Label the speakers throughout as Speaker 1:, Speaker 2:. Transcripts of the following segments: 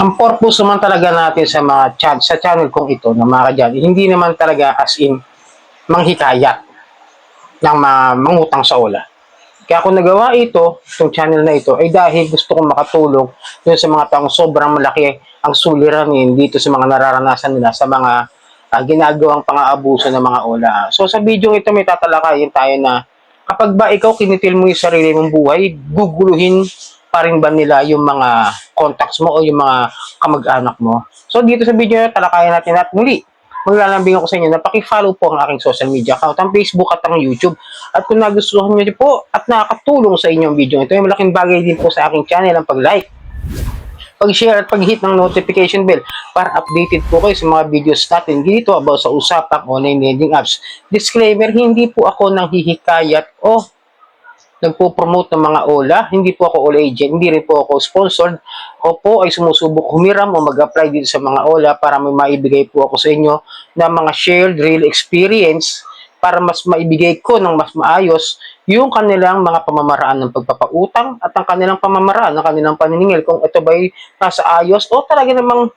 Speaker 1: ang purpose naman talaga natin sa mga chan sa channel kong ito na mga kadyan, hindi naman talaga as in manghikayat ng ma- mangutang sa ola. Kaya ako nagawa ito, itong channel na ito, ay dahil gusto kong makatulong dun sa mga taong sobrang malaki ang suliranin dito sa mga nararanasan nila sa mga ah, ginagawang pang-aabuso ng mga ola. So sa video ito may tatalakayin tayo na kapag ba ikaw kinitil mo yung sarili mong buhay, guguluhin pa rin ba nila yung mga contacts mo o yung mga kamag-anak mo. So dito sa video na talakayan natin at muli, maglalambing ako sa inyo na paki-follow po ang aking social media account, ang Facebook at ang YouTube. At kung nagustuhan nyo po at nakakatulong sa inyong video ito, ay malaking bagay din po sa aking channel ang pag-like, pag-share at pag-hit ng notification bell para updated po kayo sa mga videos natin dito about sa usapang online lending apps. Disclaimer, hindi po ako nang hihikayat o nagpo-promote ng mga OLA. Hindi po ako OLA agent, hindi rin po ako sponsored. O po ay sumusubok humiram o mag-apply dito sa mga OLA para may maibigay po ako sa inyo na mga shared real experience para mas maibigay ko ng mas maayos yung kanilang mga pamamaraan ng pagpapautang at ang kanilang pamamaraan ng kanilang paniningil kung ito ba'y nasa ayos o talaga namang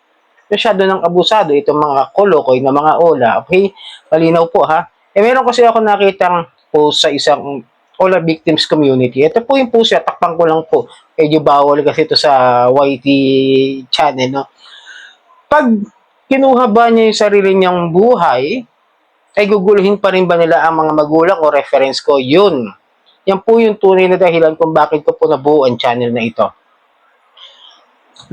Speaker 1: masyado ng abusado itong mga kolokoy na mga ola. Okay? Malinaw po ha. Eh meron kasi ako nakitang post sa isang Ola Victims Community. Ito po yung post niya, takpan ko lang po. Medyo bawal kasi ito sa YT channel. No? Pag kinuha ba niya yung sarili niyang buhay, ay guguluhin pa rin ba nila ang mga magulang o reference ko? Yun. Yan po yung tunay na dahilan kung bakit ko po nabuo ang channel na ito.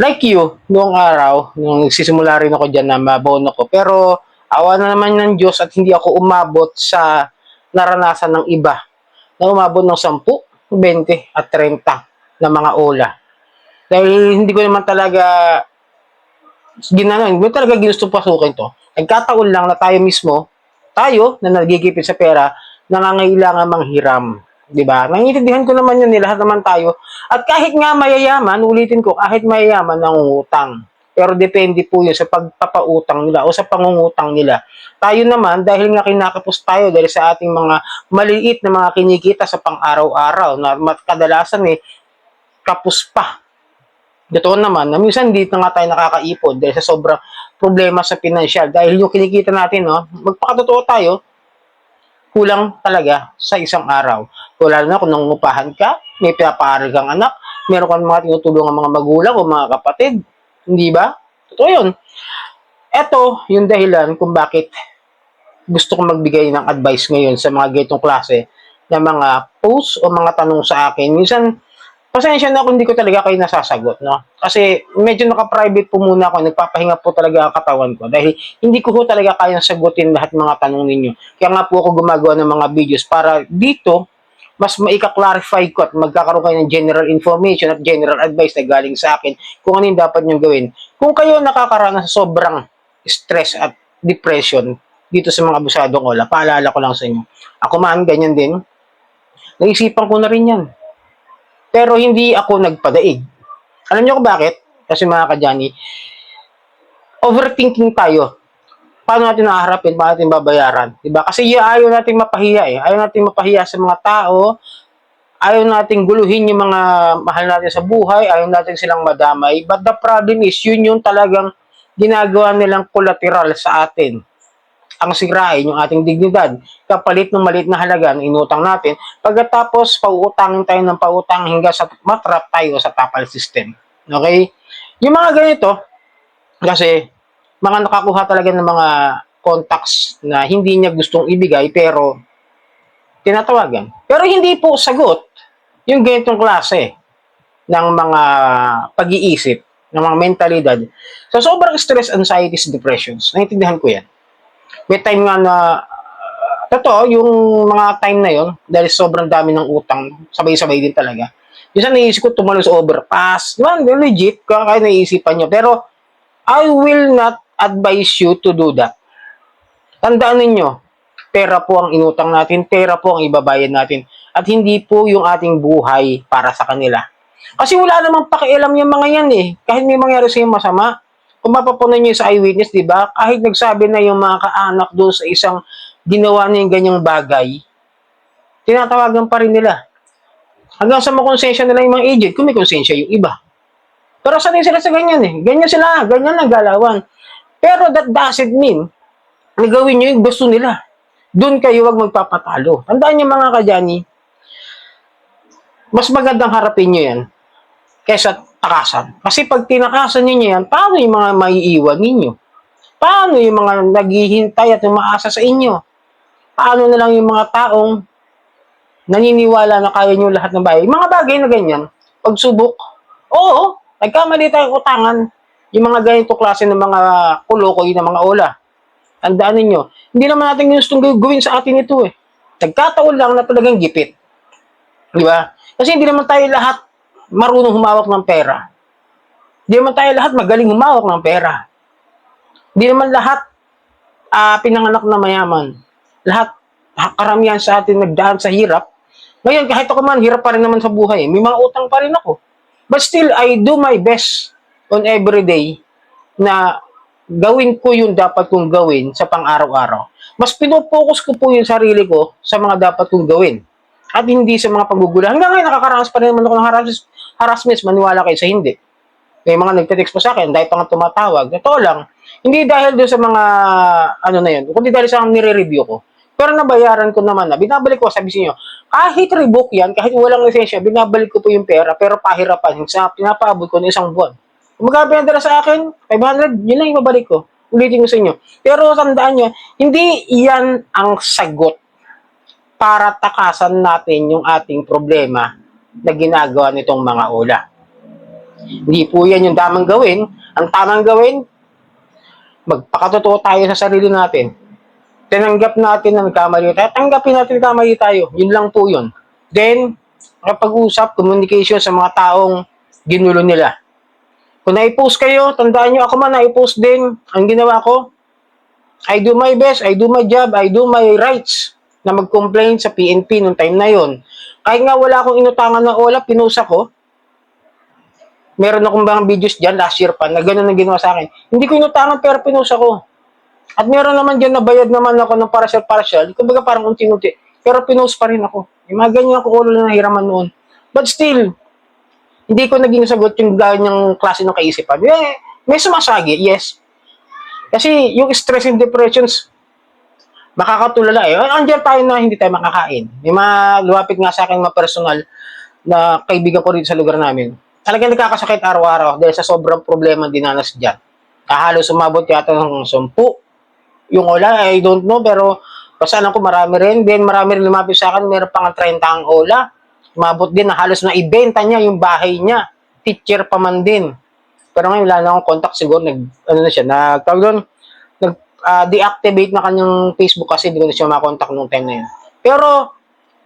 Speaker 1: Like you, noong araw, nung nagsisimula rin ako dyan na mabono ko, pero awa na naman ng Diyos at hindi ako umabot sa naranasan ng iba na umabot ng 10, 20 at 30 na mga ola. Dahil hindi ko naman talaga ginano, hindi ko talaga ginusto pasukin to. Nagkataon lang na tayo mismo, tayo na nagigipit sa pera, nangangailangan manghiram. Di ba? Nangintindihan ko naman yun, eh, lahat naman tayo. At kahit nga mayayaman, ulitin ko, kahit mayayaman, nangungutang. Pero depende po yun sa pagpapautang nila o sa pangungutang nila. Tayo naman, dahil nga kinakapos tayo dahil sa ating mga maliit na mga kinikita sa pang-araw-araw na kadalasan eh, kapos pa. Totoo naman, na minsan dito nga tayo nakakaipon dahil sa sobrang problema sa pinansyal. Dahil yung kinikita natin, no, magpakatotoo tayo, kulang talaga sa isang araw. Wala na kung nangungupahan ka, may pinapaaral kang anak, meron kang mga tinutulungan mga magulang o mga kapatid. Hindi ba? Totoo yun. Ito yung dahilan kung bakit gusto kong magbigay ng advice ngayon sa mga ganitong klase na mga posts o mga tanong sa akin. Minsan, pasensya na kung hindi ko talaga kayo nasasagot, no? Kasi medyo naka-private po muna ako, nagpapahinga po talaga ang katawan ko dahil hindi ko po talaga kayang sagutin lahat mga tanong ninyo. Kaya nga po ako gumagawa ng mga videos para dito, mas maika-clarify ko at magkakaroon kayo ng general information at general advice na galing sa akin kung ano yung dapat nyo gawin. Kung kayo nakakaranas sa sobrang stress at depression dito sa mga abusadong ola, paalala ko lang sa inyo. Ako man, ganyan din. Naisipan ko na rin yan. Pero hindi ako nagpadaig. Alam niyo kung bakit? Kasi mga kadyani, overthinking tayo. Paano natin naharapin? Paano natin babayaran? Diba? Kasi y- ayaw natin mapahiya eh. Ayaw natin mapahiya sa mga tao. Ayaw natin guluhin yung mga mahal natin sa buhay. Ayaw natin silang madamay. But the problem is, yun yung talagang ginagawa nilang collateral sa atin ang sirain yung ating dignidad kapalit ng maliit na halaga na inutang natin pagkatapos pauutangin tayo ng pautang hingga sa matrap tayo sa tapal system. Okay? Yung mga ganito, kasi mga nakakuha talaga ng mga contacts na hindi niya gustong ibigay pero tinatawagan. Pero hindi po sagot yung ganitong klase ng mga pag-iisip, ng mga mentalidad. So, sobrang stress, anxieties, depressions. Naintindihan ko yan. May time nga na, totoo, yung mga time na yon dahil sobrang dami ng utang, sabay-sabay din talaga. Minsan naisip ko tumalo sa overpass. Di ba? Legit, kaya naisipan nyo. Pero, I will not advise you to do that. Tandaan ninyo, pera po ang inutang natin, pera po ang ibabayad natin, at hindi po yung ating buhay para sa kanila. Kasi wala namang pakialam yung mga yan eh. Kahit may mangyari sa masama, kung mapapunan nyo sa eyewitness, di ba? Kahit nagsabi na yung mga kaanak doon sa isang ginawa na yung ganyang bagay, tinatawagan pa rin nila. Hanggang sa makonsensya nila yung mga agent, kung may konsensya yung iba. Pero sanay sila sa ganyan eh. Ganyan sila, ganyan ang galawan. Pero that doesn't mean na gawin nyo yung gusto nila. Doon kayo wag magpapatalo. Tandaan nyo mga kadyani, mas magandang harapin nyo yan kaysa takasan. Kasi pag tinakasan ninyo yan, paano yung mga maiiwan ninyo? Paano yung mga naghihintay at umaasa sa inyo? Paano na lang yung mga taong naniniwala na kaya nyo lahat ng bagay? Mga bagay na ganyan, pagsubok, oo, nagkamali tayong utangan. Yung mga ganito klase ng mga kulokoy na mga ola. Tandaan ninyo, hindi naman natin gustong gawin sa atin ito eh. Nagkataon lang na talagang gipit. Di ba? Kasi hindi naman tayo lahat marunong humawak ng pera. Hindi naman tayo lahat magaling humawak ng pera. Hindi naman lahat ah, pinanganak na mayaman. Lahat, ha- karamihan sa atin nagdaan sa hirap. Ngayon, kahit ako man, hirap pa rin naman sa buhay. May mga utang pa rin ako. But still, I do my best on every day na gawin ko yung dapat kong gawin sa pang-araw-araw. Mas pinopokus ko po yung sarili ko sa mga dapat kong gawin. At hindi sa mga pagugula. Hanggang ngayon, nakakaranas pa rin naman ako ng harass- harassments, maniwala kayo sa hindi. May mga nagte-text pa sa akin, dahil pa nga tumatawag. Ito lang, hindi dahil doon sa mga, ano na yun, kundi dahil sa nire-review ko. Pero nabayaran ko naman na, binabalik ko, sabi sa inyo, kahit rebook yan, kahit walang lisensya, binabalik ko po yung pera, pero pahirapan, sa pinapaabot ko ng isang buwan. Magkano pinadala sa akin, 500, yun lang yung babalik ko. Ulitin ko sa inyo. Pero tandaan nyo, hindi yan ang sagot para takasan natin yung ating problema na ginagawa nitong mga ola. Hindi po yan yung tamang gawin. Ang tamang gawin, magpakatotoo tayo sa sarili natin. Tinanggap natin na nagkamali tayo. Tanggapin natin na nagkamali tayo. Yun lang po yun. Then, makapag-usap, communication sa mga taong ginulo nila. Kung na-post kayo, tandaan nyo, ako man na-post din. Ang ginawa ko, I do my best, I do my job, I do my rights na mag-complain sa PNP nung time na yon. Kahit nga wala akong inutangan ng OLA, pinusa ko. Meron akong mga videos dyan, last year pa, na gano'n ang ginawa sa akin. Hindi ko inutangan pero pinusa ko. At meron naman dyan na bayad naman ako ng partial-partial. Kumbaga parang unti-unti. Pero pinost pa rin ako. Yung mga ganyan ako ulo na nahiraman noon. But still, hindi ko naging sagot yung ganyang klase ng kaisipan. Eh, may sumasagi, yes. Kasi yung stress and depressions, makakatulala eh. Andiyan tayo na hindi tayo makakain. May mga luwapit nga sa akin mga personal na kaibigan ko rin sa lugar namin. Talagang nagkakasakit araw-araw dahil sa sobrang problema dinanas dyan. Halos umabot yata ng sumpu. Yung ola, I don't know, pero basta alam ko marami rin. Then marami rin lumapit sa akin, meron pang 30 ang ola. Umabot din na halos na ibenta niya yung bahay niya. Teacher pa man din. Pero ngayon wala na akong contact siguro. Nag, ano na siya, nag, tawag doon, nag, ah, deactivate na kanyang Facebook kasi hindi ko na siya makontak nung time na yun. Pero,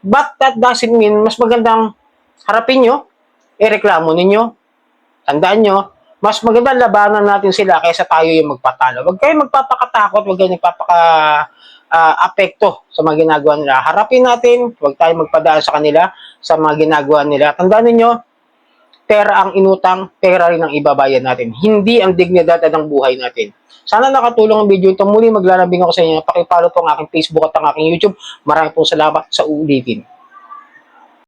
Speaker 1: but that doesn't mean mas magandang harapin nyo, ireklamo ninyo, tandaan nyo, mas maganda labanan natin sila kaysa tayo yung magpatalo. Huwag kayo magpapakatakot, huwag kayo nagpapaka ah, apekto sa mga ginagawa nila. Harapin natin, huwag tayo magpadaan sa kanila sa mga ginagawa nila. Tandaan ninyo, pera ang inutang, pera rin ang ibabayad natin. Hindi ang dignidad at ang buhay natin. Sana nakatulong ang video ito. Muli maglalambing ako sa inyo. Pakipalo po ang aking Facebook at ang aking YouTube. Maraming pong salamat sa uulitin.